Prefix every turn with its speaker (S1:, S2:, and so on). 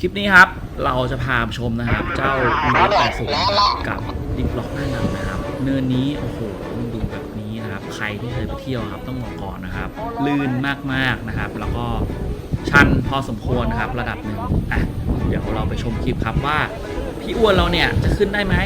S1: คลิปนี้ครับเราจะพาชมนะครับ เจ้าอีเวแปดศูนกับดิบล็อกหน้าหนังนะครับ เนินนี้โอ้โหดูแบบนี้นะครับ ใครที่เคยไปเที่ยวครับต้องบอกก่อนนะครับ ลื่นมากๆนะครับ แล้วก็ชันพอสมควรนะครับระดับหนึ่งอะเดี๋ยวเราไปชมคลิปครับว่า พี่อ้วนเราเนี่ยจะขึ้นได้ไหม